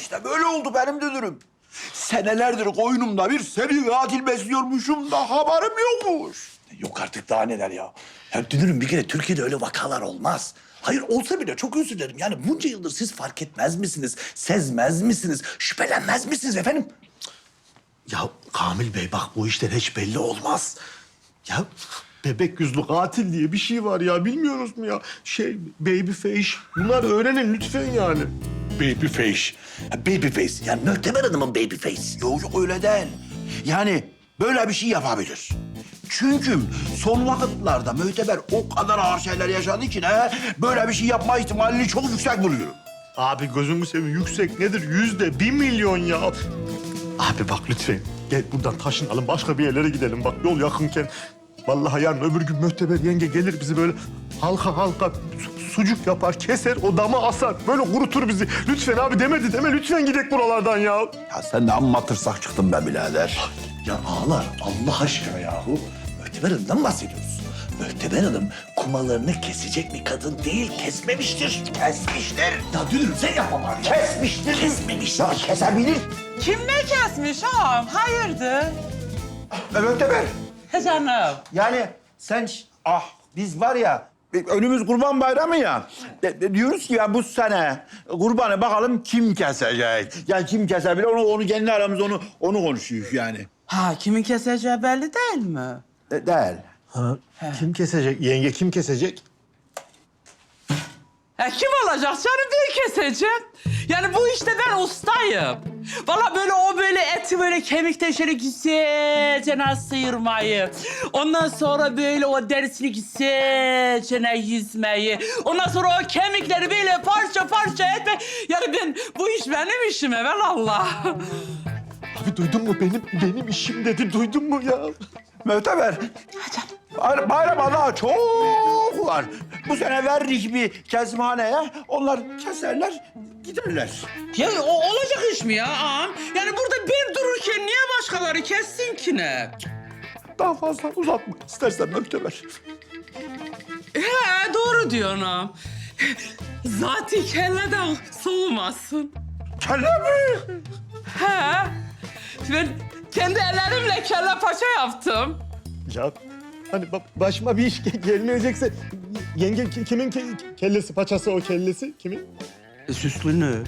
işte böyle oldu benim dünürüm. Senelerdir koynumda bir seri katil besliyormuşum da haberim yokmuş. Yok artık daha neler ya. Ya dünürüm bir kere Türkiye'de öyle vakalar olmaz. Hayır olsa bile çok özür dilerim. Yani bunca yıldır siz fark etmez misiniz? Sezmez misiniz? Şüphelenmez misiniz efendim? Ya Kamil Bey bak bu işler hiç belli olmaz. Ya bebek yüzlü katil diye bir şey var ya bilmiyoruz mu ya? Şey baby face bunlar öğrenin lütfen yani. Baby face. Ha, baby face. Yani Möhtemer Hanım'ın baby face. Yok yok öyle değil. Yani böyle bir şey yapabilir. Çünkü son vakitlarda müteber o kadar ağır şeyler yaşadığı için he, böyle bir şey yapma ihtimalini çok yüksek buluyorum. Abi gözümü seveyim yüksek nedir? Yüzde bir milyon ya. Abi bak lütfen gel buradan taşınalım başka bir yerlere gidelim bak yol yakınken. Vallahi yarın öbür gün mühteber yenge gelir bizi böyle halka halka sucuk yapar, keser, o dama asar. Böyle kurutur bizi. Lütfen abi demedi deme lütfen gidek buralardan ya. Ya sen de amma tırsak çıktın be birader. Ya ağlar Allah aşkına yahu. Möhtemer Hanım'dan bahsediyoruz. Möhtemer Hanım kumalarını kesecek bir kadın değil, kesmemiştir. Kesmiştir. Ya dünürüm sen yapma bari. Kesmiştir. Kesmemiştir. Ya kesebilir. Kim ne kesmiş ağam? Hayırdır? Ve müteber. He canım. Yani sen ah biz var ya önümüz kurban bayramı ya. De- de diyoruz ki ya bu sene kurbanı bakalım kim kesecek? Ya kim kesebilir onu onu kendi aramızda onu onu konuşuyoruz yani. Ha kimin keseceği belli değil mi? De- değil. Ha, kim kesecek? Yenge kim kesecek? Ha kim olacak canım ben keseceğim. Yani bu işte ben ustayım. Valla böyle o böyle eti böyle kemikten şöyle güzelce sıyırmayı. Ondan sonra böyle o derisini güzelce yüzmeyi. Ondan sonra o kemikleri böyle parça parça etme. Yani ben bu iş benim işim evelallah. Abi duydun mu benim benim işim dedi duydun mu ya? Müteber. Bayram, bayrama daha çok var. Bu sene verdik bir kesimhaneye. Onlar keserler, giderler. Ya o olacak iş mi ya ağam? Yani burada ben dururken niye başkaları kessin ki ne? Daha fazla uzatma istersen Müteber. He doğru diyorsun ağam. Zaten kelleden soğumasın. Kelle mi? He. Ben kendi ellerimle kelle paça yaptım. Ya hani ba- başıma bir iş ge- gelmeyecekse yenge ki- kimin ke- kellesi paçası o kellesi kimin? E, süslünü.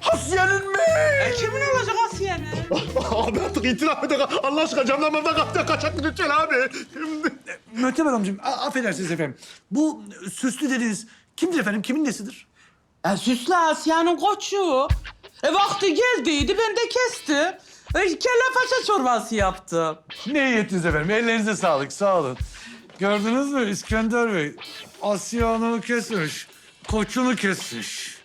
Hasiye'nin mi? E, kimin olacak Asiye'nin? abi artık itiraf edin. Allah aşkına camlarımdan kaçacak, kaçak lütfen abi. Şimdi... Möhtemer amcım, affedersiniz efendim. Bu süslü dediğiniz kimdir efendim, kimin nesidir? E, süslü Asiye'nin koçu. E vakti geldiydi ben de kestim. E, kelle paça çorbası yaptım. Ne iyi ettiniz efendim. Ellerinize sağlık. Sağ olun. Gördünüz mü İskender Bey? Onu kesmiş. Koçunu kesmiş.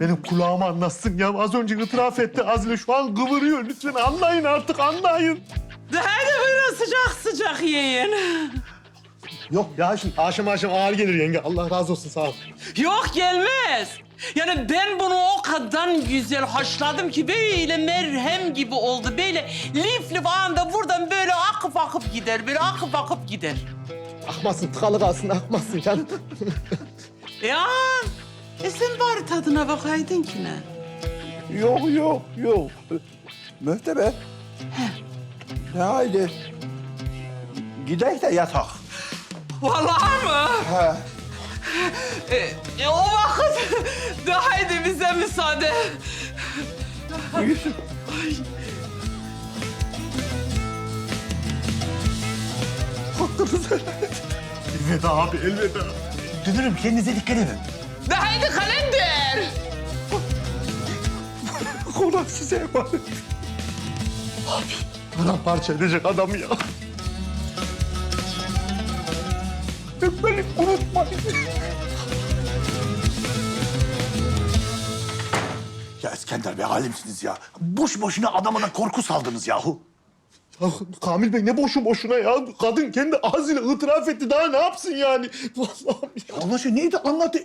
Benim kulağıma anlatsın ya. Az önce itiraf etti Azile. Şu an kıvırıyor. Lütfen anlayın artık anlayın. De Hadi buyurun sıcak sıcak yiyin. Yok ya şimdi aşım aşım ağır gelir yenge. Allah razı olsun sağ ol. Yok gelmez. Yani ben bunu o kadar güzel haşladım ki böyle merhem gibi oldu. Böyle lif lif anda buradan böyle akıp akıp gider. Böyle akıp akıp gider. Akmasın tıkalı kalsın akmasın canım. Ya e sen bari tadına bakaydın ki ne? Yok yok yok. Mühteber. Ya haydi. Gidek de yatak. Vallahi mı? He. E, e, o vakit de haydi bize müsaade. Yusuf. elveda abi elveda. Dünürüm kendinize dikkat edin. De haydi kalender. Konak size emanet. Abi paramparça edecek adamı ya. Beni unutmayın. Ya İskender Bey alemsiniz ya. Boş boşuna adama da korku saldınız yahu. Ya Kamil Bey ne boşu boşuna ya. Kadın kendi ağzıyla itiraf etti. Daha ne yapsın yani? Vallahi ya. Allah aşkına neydi anlatı.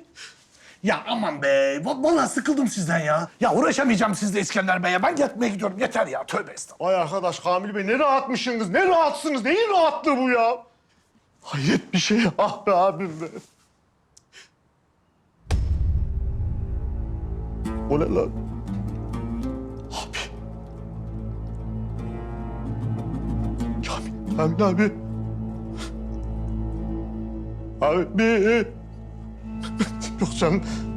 Ya aman be, va- vallahi sıkıldım sizden ya. Ya uğraşamayacağım sizle İskender Bey'e. Ben yatmaya gidiyorum. Yeter ya, tövbe estağfurullah. Ay arkadaş Kamil Bey ne rahatmışsınız, ne rahatsınız, neyin rahatlığı bu ya? Hayret bir şey ah be abim be. O ne lan? Abi. Kamil, Kamil abi. Abi. Yok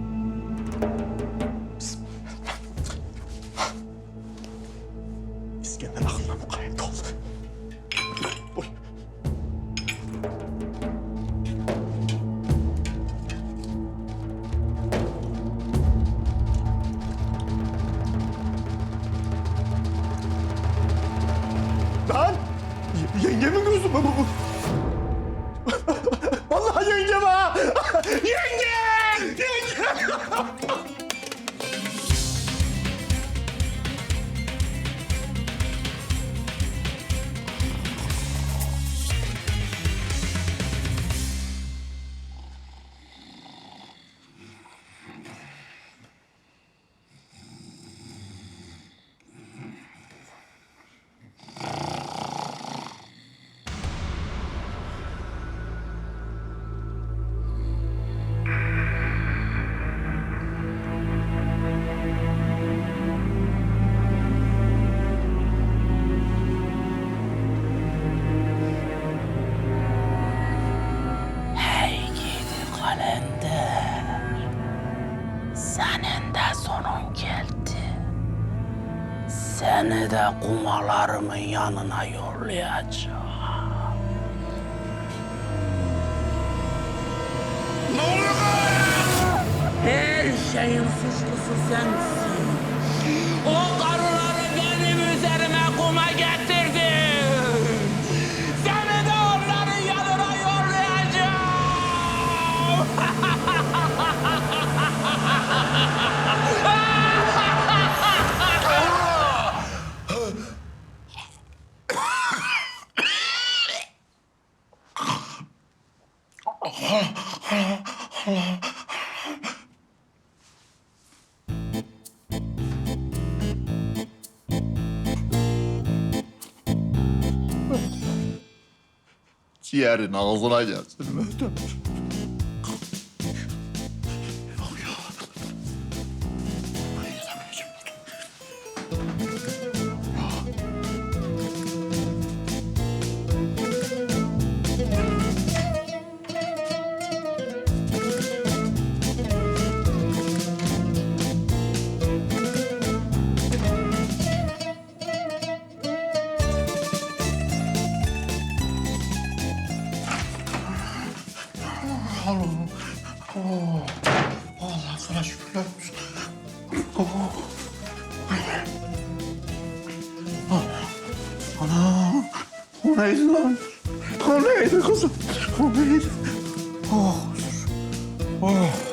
Senin de sonun geldi. Seni de kumalarımın yanına yollayacağım. Ne oluyor Her şeyin suçlusu sensin. O Ciğerin ağzına gelsin Möhtem. O neydi lan? O neydi kızım? O neydi? Oh, oh.